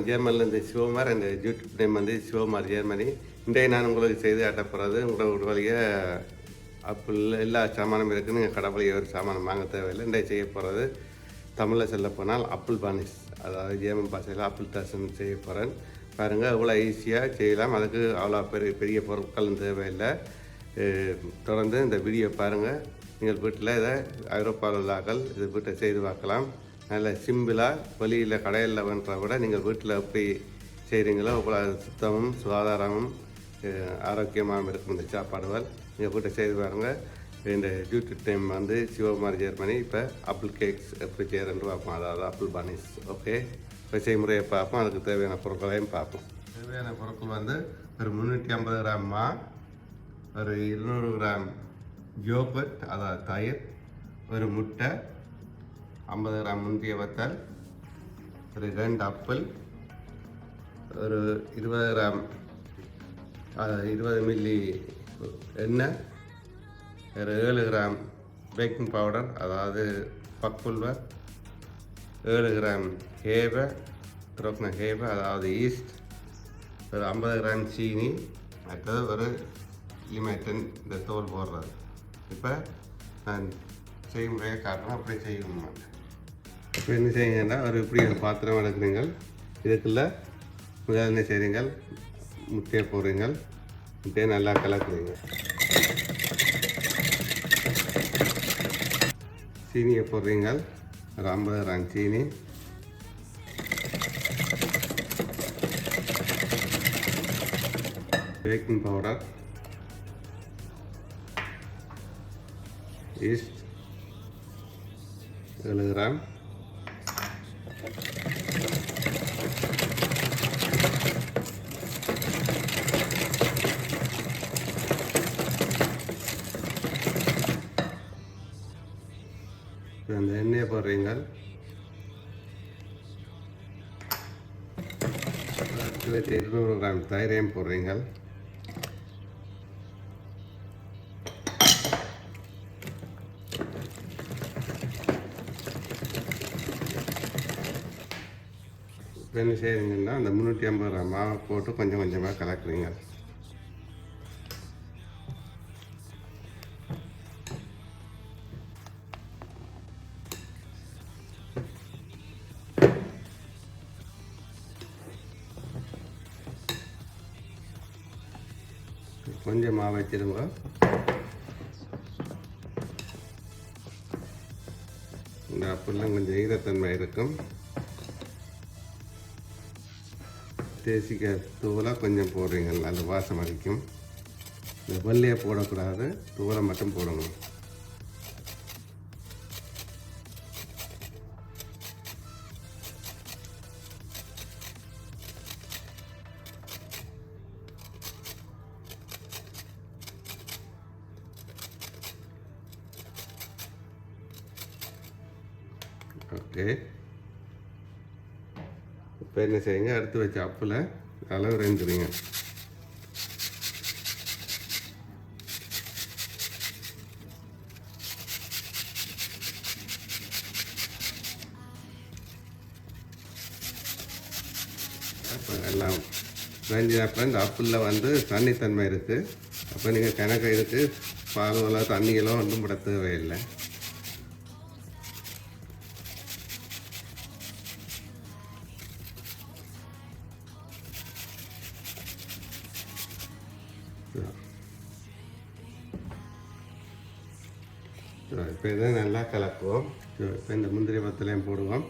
நான் ஜெர்மன்லேருந்து சிவகுமார் இந்த YouTube name வந்து சிவகுமார் ஜெர்மனி. இன்றைய நான் உங்களுக்கு செய்து காட்டப்போகிறது உங்களோட வழிய அப்பிள் எல்லா சாமானும் இருக்குது நீங்கள் ஒரு சாமானம் வாங்க தேவையில்லை. இன்றைய செய்ய போகிறது தமிழில் சொல்ல போனால் அப்பிள் பானிஸ் அதாவது ஜெர்மன் பாஷையில் அப்பிள் தாசன் செய்ய போகிறேன் பாருங்கள் அவ்வளோ ஈஸியாக செய்யலாம். அதுக்கு அவ்வளோ பெரிய பெரிய பொருட்களும் தேவையில்லை. தொடர்ந்து இந்த வீடியோ பாருங்கள் நீங்கள் வீட்டில் இதை ஐரோப்பாவில் உள்ளாக்கள் இது வீட்டை செய்து பார்க்கலாம். நல்ல சிம்பிளாக வெளியில் கடையில் பண்ணுறத விட நீங்கள் வீட்டில் எப்படி செய்கிறீங்களோ அவ்வளோ சுத்தமும் சுகாதாரமும் ஆரோக்கியமாகவும் இருக்கும் இந்த சாப்பாடுகள். நீங்கள் வீட்டை செய்து பாருங்கள் இந்த யூடியூப் டைம் வந்து சிவகுமார் ஜெர்மனி இப்போ ஆப்பிள் கேக்ஸ் எப்படி செய்கிறேன்னு பார்ப்போம். அதாவது ஆப்பிள் பானிஸ் ஓகே இப்போ செய்முறையை பார்ப்போம். அதுக்கு தேவையான பொருட்களையும் பார்ப்போம். தேவையான பொருட்கள் வந்து ஒரு முந்நூற்றி ஐம்பது கிராம் மா ஒரு இருநூறு கிராம் யோகட் அதாவது தயிர் ஒரு முட்டை ஐம்பது கிராம் முந்திய வத்தல் ஒரு ரெண்டு ஆப்பிள் ஒரு இருபது கிராம் இருபது மில்லி எண்ணெய் ஒரு ஏழு கிராம் பேக்கிங் பவுடர் அதாவது பக்குல்வர் ஏழு கிராம் ஹேவை துரோக்ன ஹேவை அதாவது ஈஸ்ட் ஒரு ஐம்பது கிராம் சீனி அடுத்தது ஒரு லிமிட்டன் இந்த தோல் போடுறது. இப்போ நான் செய்முறையை காட்டுறேன். அப்படி செய்யணும்? இப்போ என்ன செய்யுங்கன்னா ஒரு இப்படி ஒரு பாத்திரம் எடுக்கிறீங்க இதுக்குள்ளே முதல் என்ன செய்றீங்க முட்டையை போடுறீங்க முட்டையை நல்லா கலக்குறீங்க. சீனியை போடுறீங்க ஒரு ஐம்பது கிராம் சீனி. Baking powder. ஈஸ்ட். ஏழு கிராம். அந்த எண்ணெயை போடுறீங்க. இருநூறு கிராம் தயிரையும் போடுறீங்க. இப்போ என்ன செய்கிறீங்கன்னா அந்த முந்நூற்றி ஐம்பது கிராம் மாவை போட்டு கொஞ்சம் கொஞ்சமாக கலக்குறீங்க. கொஞ்சம் மாவு வச்சிருங்க இந்த அப்பெல்லாம் கொஞ்சம் ஈரத்தன்மை இருக்கும். தேசிக்க தூவலாக கொஞ்சம் போடுறீங்க நல்ல வாசம் அடிக்கும் இந்த வெள்ளையை போடக்கூடாது தூளை மட்டும் போடணும். ஓகே. இப்போ என்ன செய்யுங்க எடுத்து வச்ச அப்பில் அளவு ரெண்டுறீங்க அப்போ எல்லாம் ரெஞ்சினப்பில் இந்த அப்பிளில் வந்து தண்ணித்தன்மை இருக்குது அப்போ நீங்கள் கணக்கு இருக்குது பாலோ தண்ணிகளோ ஒன்றும் விட தேவையில்லை. இப்போ இதை நல்லா கலக்குவோம். இப்போ இந்த முந்திரி பத்திலையும் போடுவோம்.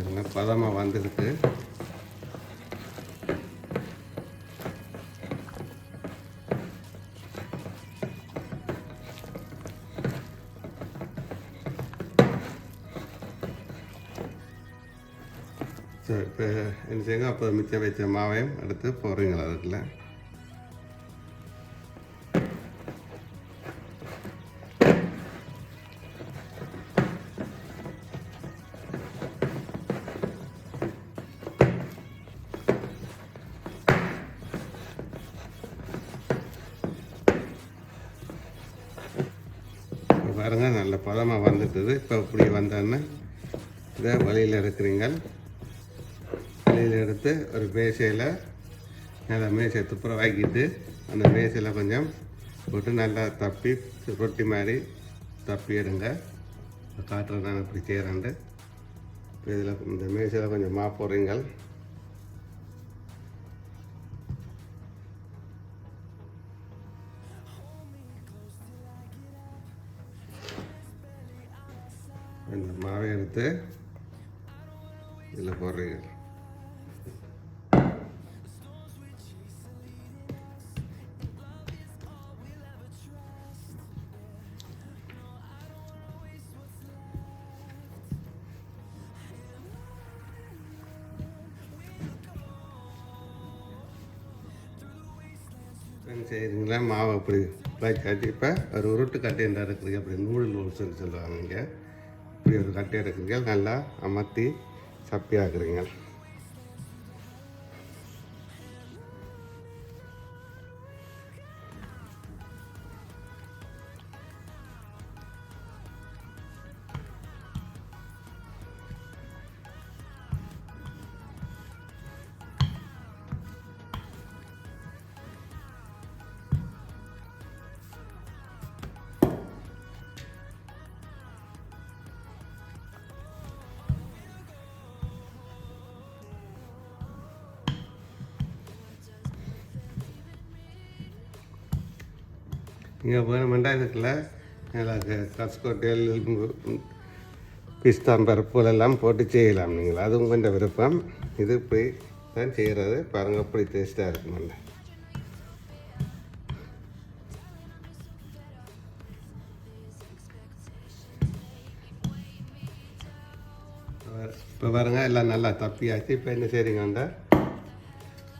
எல்லாம் பதமாக வந்துருக்கு. இப்போ என்ன செய்யுங்க அப்போ மிச்சம் வச்ச மாவையும் எடுத்து போடுறீங்களா அதுக்குள்ள? பாருங்கள் நல்ல பதமாக வந்துட்டுது இப்போ இப்படி வந்தோன்னே இதை வழியில் இருக்கிறீங்கள் எடுத்து ஒரு மேசையில் நல்லா மேசையை துப்புரவாக்கிட்டு அந்த மேசையில் கொஞ்சம் போட்டு நல்லா தப்பி ரொட்டி மாதிரி தப்பி எடுங்க. காட்டுறது நான் இப்படி செய்கிறேன்ட்டு இதில் இந்த மேசையில் கொஞ்சம் மா போடுறீங்கள். இந்த மாவை எடுத்து இதில் போடுறீங்க செய்கிறீங்களா மாவை அப்படி லைக் இப்போ ஒரு உருட்டு கட்டைண்டா இருக்குது அப்படி நூல் நூல்ஸ்ன்னு சொல்லுவாங்க இப்படி ஒரு கட்டை இருக்குங்க நல்லா அமர்த்தி சப்பியாக்குறீங்க. இங்கே வேணுமெண்டா இதுக்குள்ள எனக்கு கஸ்கோட்டேல் பிஸ்தான் பருப்புகள் எல்லாம் போட்டு செய்யலாம் நீங்கள்? அதுவும் கொஞ்சம் விருப்பம். இது இப்படி தான் செய்கிறது பாருங்கள் அப்படி டேஸ்ட்டாக இருக்குமெல்ல இப்போ பாருங்க எல்லாம் நல்லா தப்பியாச்சு. இப்போ என்ன செய்றீங்கண்டா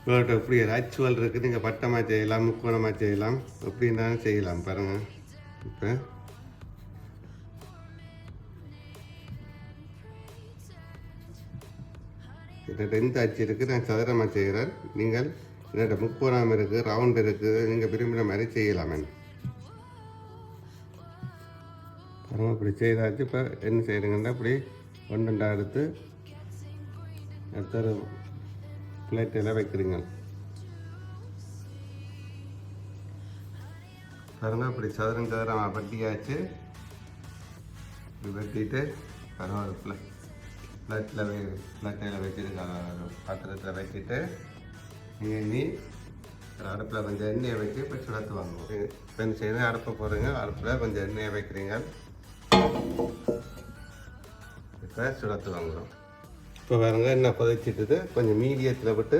இவர்கிட்ட எப்படி ஆக்சுவல் இருக்குது நீங்கள் பட்டமாக செய்யலாம் முக்கோணமாக செய்யலாம். எப்படின்னாலும் செய்யலாம் பாருங்கள் இப்போ. என்னோட இந்த அச்சு இருக்குது நான் சதுரமாக செய்கிறேன் நீங்கள் என்னோட முக்கோணம் இருக்குது ரவுண்ட் இருக்குது நீங்கள் விரும்பின மாதிரி செய்யலாம் என்ன. இப்படி செய்தாச்சு. இப்போ என்ன செய்கிறீங்கன்னா இப்படி ஒன்றுண்டா எடுத்து அடுத்த பிளேட்டில் வைக்கிறீங்க. பாருங்கள் இப்படி சதுரம் சதுரமாக வட்டியாச்சு. இப்படி வெட்டிட்டு பரவாயில்ல பிளேட்டில் வை பிளேட்டில் வச்சுட்டு பாத்திரத்தில் வச்சுட்டு எண்ணி அடுப்பில் கொஞ்சம் எண்ணெயை வச்சு இப்போ சுடத்து வாங்குவோம் இப்போ செய்யணும் அடுப்பை போடுறீங்க அடுப்பில் கொஞ்சம் எண்ணெயை வைக்கிறீங்க. இப்போ சுடத்து வாங்குறோம் இப்போ பாருங்க என்ன கொதிச்சிட்டுது? கொஞ்சம் மீடியத்தில் விட்டு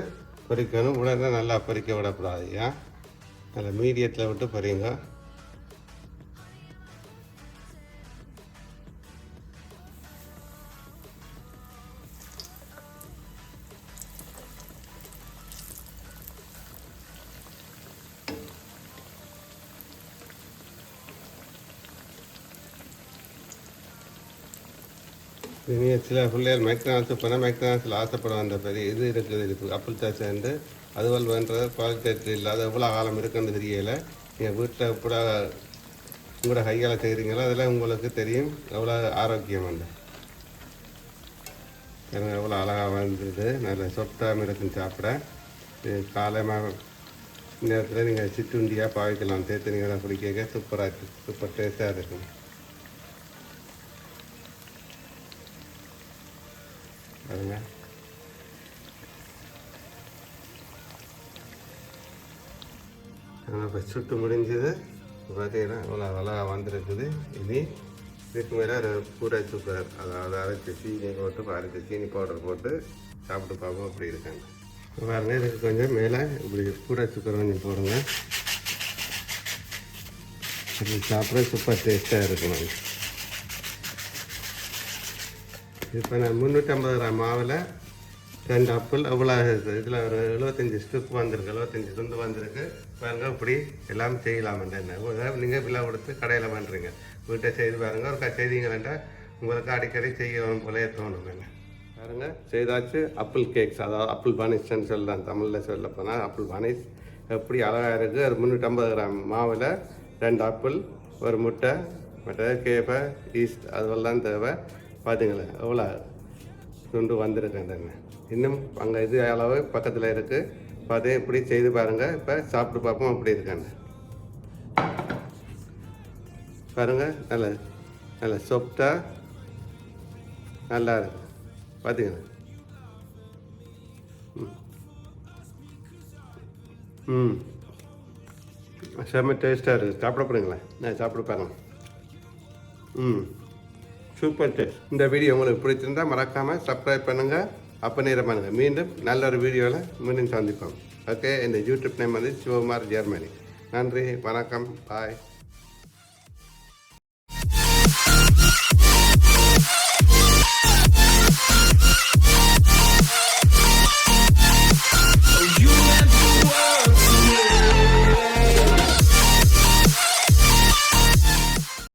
பொறிக்கணும். உடனே நல்லா பொறிக்க விடக்கூடாது ஏன்? நல்லா மீடியத்தில் விட்டு பொரியுங்க இனி சில பிள்ளைகள் மெக்டானல்ஸ் போனால் மெக்டானல்ஸில் ஆசைப்படும் அந்த பெரிய இது இருக்குது. இது அப்பிள் சேர்ந்து அதுவல் வேண்டது குவாலிட்டி இல்லாத எவ்வளோ காலம் இருக்குன்னு தெரியல. நீங்கள் வீட்டில் கூட உங்களோட கையால் செய்கிறீங்களோ அதில் உங்களுக்கு தெரியும். எவ்வளோ ஆரோக்கியம் உண்டு. எனக்கு எவ்வளோ அழகாக வந்தது நல்ல சொட்டாமல் இருக்குன்னு சாப்பிட. காலமாக நேரத்தில் நீங்கள் சிற்றுண்டியாக பாவிக்கலாம். தேத்து நீங்கள் குடிக்க சூப்பராக இருக்குது சூப்பர் டேஸ்ட்டாக இருக்கும். பாருங்க. இப்போ சுட்டு முடிஞ்சது. பார்த்தீங்கன்னா இவ்வளோ நல்லா வந்திருக்குது. இனி இதுக்கு மேலே பூரா சூப்பர் அதை அதாவது அரைச்சி சீனி போட்டு அரைச்சி சீனி பவுடர் போட்டு சாப்பிட்டு பார்ப்போம் அப்படி இருக்காங்க இப்ப பாருங்க இதுக்கு கொஞ்சம் மேலே இப்படி பூரா சுக்கர் கொஞ்சம் போடுங்க. அப்படி சாப்பிட சூப்பர் டேஸ்ட்டாக இருக்கணும். இப்போ நான் முந்நூற்றம்பது கிராம் மாவில் ரெண்டு அப்பிள் அவ்வளோ இதில் ஒரு எழுபத்தஞ்சி ஸ்டிக் வந்திருக்கு. எழுபத்தஞ்சி துண்டு வந்திருக்கு. பாருங்கள் இப்படி எல்லாம் செய்யலாம் நீங்கள் விழா கொடுத்து கடையில் பண்ணுறீங்க வீட்டை செய்து பாருங்கள் ஒரு செய்தீங்களா உங்களுக்கு அடிக்கடி செய்யணும் போலே தோணும் என்ன? பாருங்க செய்தாச்சு. அப்பிள் கேக்ஸ் அதாவது அப்பிள் பனிஷ்ன்னு சொல்லலாம். தமிழில் சொல்ல போனால் அப்பிள் பனிஷ் எப்படி அழகாக இருக்குது ஒரு முந்நூற்றம்பது கிராம் மாவில் ரெண்டு ஆப்பிள் ஒரு முட்டை மற்ற கேப்பை ஈஸ்ட் அதுவெல்லாம் தேவை. பார்த்தீங்களேன் எவ்வளோ? துண்டு வந்திருக்கேன் இன்னும் அங்கே இது அளவு பக்கத்தில் இருக்குது பார்த்து இப்படி செய்து பாருங்கள் இப்போ சாப்பிட்டு பார்ப்போம். அப்படி இருக்காங்க. பாருங்கள் நல்ல நல்ல சொப்டாக நல்லா இருக்கு. பார்த்தீங்களா ம். ம். செம்ம டேஸ்ட்டாக இருக்குது சாப்பிட போகிறீங்களா நான் சாப்பிட பாருங்க. ம். சூப்பர் டேஸ்ட் இந்த வீடியோ உங்களுக்கு பிடிச்சிருந்தா மறக்காமல் சப்ஸ்கிரைப் பண்ணுங்கள் அப்போ நேரம் பண்ணுங்கள் மீண்டும் நல்ல ஒரு வீடியோவில் மீண்டும் சந்திப்போம். ஓகே இந்த யூடியூப் நேம் வந்து சிவகுமார் ஜெர்மனி. நன்றி வணக்கம். பாய்